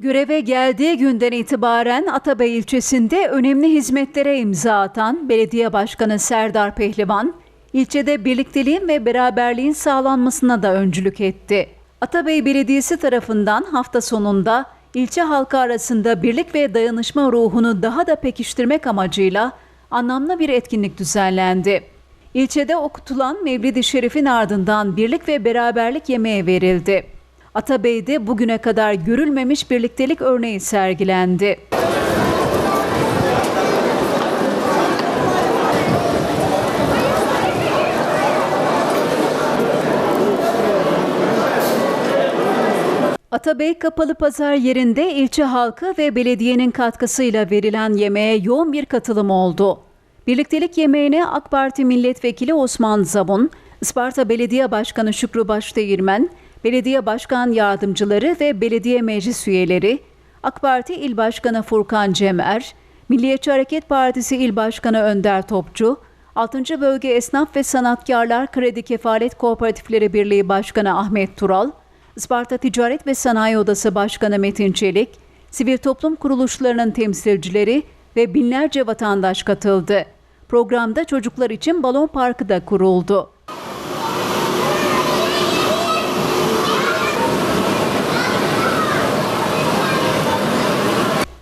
Göreve geldiği günden itibaren Atabey ilçesinde önemli hizmetlere imza atan Belediye Başkanı Serdar Pehlivan, ilçede birlikteliğin ve beraberliğin sağlanmasına da öncülük etti. Atabey Belediyesi tarafından hafta sonunda ilçe halkı arasında birlik ve dayanışma ruhunu daha da pekiştirmek amacıyla anlamlı bir etkinlik düzenlendi. İlçede okutulan Mevlid-i Şerif'in ardından birlik ve beraberlik yemeği verildi. Atabey'de bugüne kadar görülmemiş birliktelik örneği sergilendi. Atabey Kapalı Pazar yerinde ilçe halkı ve belediyenin katkısıyla verilen yemeğe yoğun bir katılım oldu. Birliktelik yemeğine AK Parti Milletvekili Osman Zabun, Isparta Belediye Başkanı Şükrü Başdeğirmen, belediye başkan yardımcıları ve belediye meclis üyeleri, AK Parti İl Başkanı Furkan Cemer, Milliyetçi Hareket Partisi İl Başkanı Önder Topçu, 6. Bölge Esnaf ve Sanatkarlar Kredi Kefalet Kooperatifleri Birliği Başkanı Ahmet Tural, Isparta Ticaret ve Sanayi Odası Başkanı Metin Çelik, sivil toplum kuruluşlarının temsilcileri ve binlerce vatandaş katıldı. Programda çocuklar için balon parkı da kuruldu.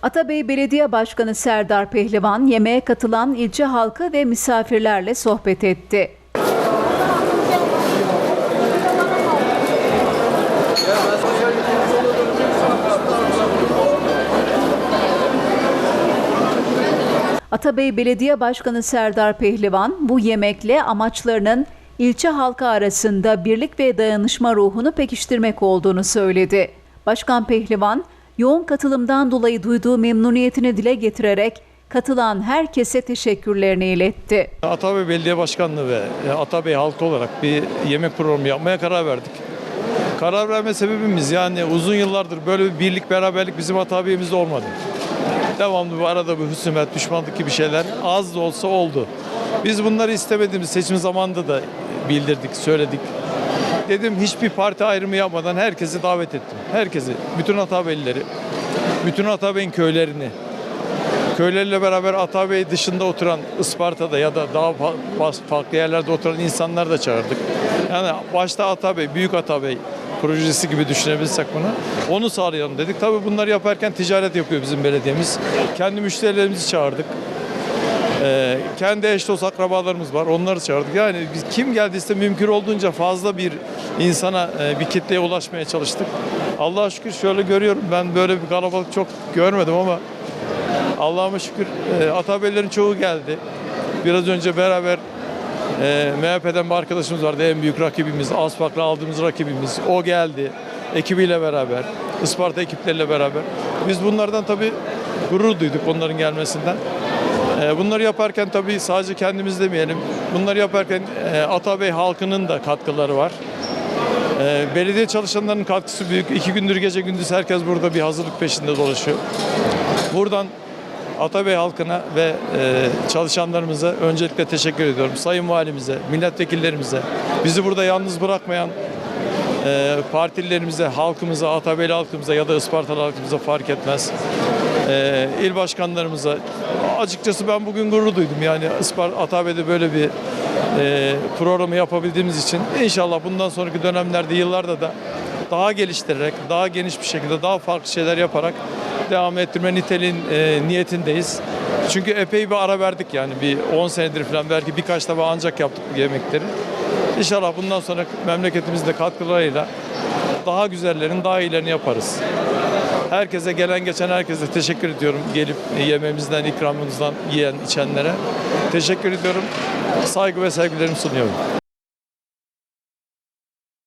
Atabey Belediye Başkanı Serdar Pehlivan yemeğe katılan ilçe halkı ve misafirlerle sohbet etti. Atabey Belediye Başkanı Serdar Pehlivan bu yemekle amaçlarının ilçe halkı arasında birlik ve dayanışma ruhunu pekiştirmek olduğunu söyledi. Başkan Pehlivan, yoğun katılımdan dolayı duyduğu memnuniyetini dile getirerek katılan herkese teşekkürlerini iletti. Atabey Belediye Başkanlığı ve e, Atabey halkı olarak bir yemek programı yapmaya karar verdik. Karar verme sebebimiz yani uzun yıllardır böyle bir birlik beraberlik bizim Atabey'imizde olmadı. Devamlı bir arada bir husumet, düşmanlık gibi şeyler az da olsa oldu. Biz bunları istemediğimiz seçim zamanında da bildirdik, söyledik. Dedim hiçbir parti ayrımı yapmadan herkesi davet ettim. Herkesi, bütün Atabeylileri, bütün Atabey'in köylerini, köyleriyle beraber Atabey dışında oturan Isparta'da ya da daha fa- farklı yerlerde oturan insanlar da çağırdık. Yani başta Atabey, Büyük Atabey projesi gibi düşünebilsek bunu. Onu sağlayalım dedik. Tabii bunları yaparken ticaret yapıyor bizim belediyemiz. Kendi müşterilerimizi çağırdık. Ee, kendi eş dost akrabalarımız var. Onları çağırdık. Yani kim geldiyse mümkün olduğunca fazla bir insana, e, bir kitleye ulaşmaya çalıştık. Allah'a şükür şöyle görüyorum. Ben böyle bir kalabalık çok görmedim ama Allah'ıma şükür e, Atabeylerin çoğu geldi. Biraz önce beraber e, MHP'den bir arkadaşımız vardı. En büyük rakibimiz, Asfak'la aldığımız rakibimiz. O geldi. Ekibiyle beraber, Isparta ekipleriyle beraber. Biz bunlardan tabii gurur duyduk onların gelmesinden. E, bunları yaparken tabii sadece kendimiz demeyelim. Bunları yaparken Atabey halkının da katkıları var. E, belediye çalışanlarının katkısı büyük. İki gündür gece gündüz herkes burada bir hazırlık peşinde dolaşıyor. Buradan Atabey halkına ve e, çalışanlarımıza öncelikle teşekkür ediyorum. Sayın Valimize, milletvekillerimize, bizi burada yalnız bırakmayan e, partililerimize, halkımıza, Atabeyli halkımıza ya da Ispartalı halkımıza fark etmez. E, il başkanlarımıza, açıkçası ben bugün gurur duydum. Yani Ispar Atabey'de böyle bir e, programı yapabildiğimiz için inşallah bundan sonraki dönemlerde, yıllarda da daha geliştirerek, daha geniş bir şekilde, daha farklı şeyler yaparak devam ettirme niteliğin e, niyetindeyiz. Çünkü epey bir ara verdik yani bir 10 senedir falan belki birkaç defa ancak yaptık bu yemekleri. İnşallah bundan sonra memleketimizde katkılarıyla daha güzellerin daha iyilerini yaparız. Herkese gelen geçen herkese teşekkür ediyorum. Gelip yemeğimizden, ikramımızdan yiyen, içenlere. Teşekkür ediyorum. Saygı ve sevgilerimi sunuyorum.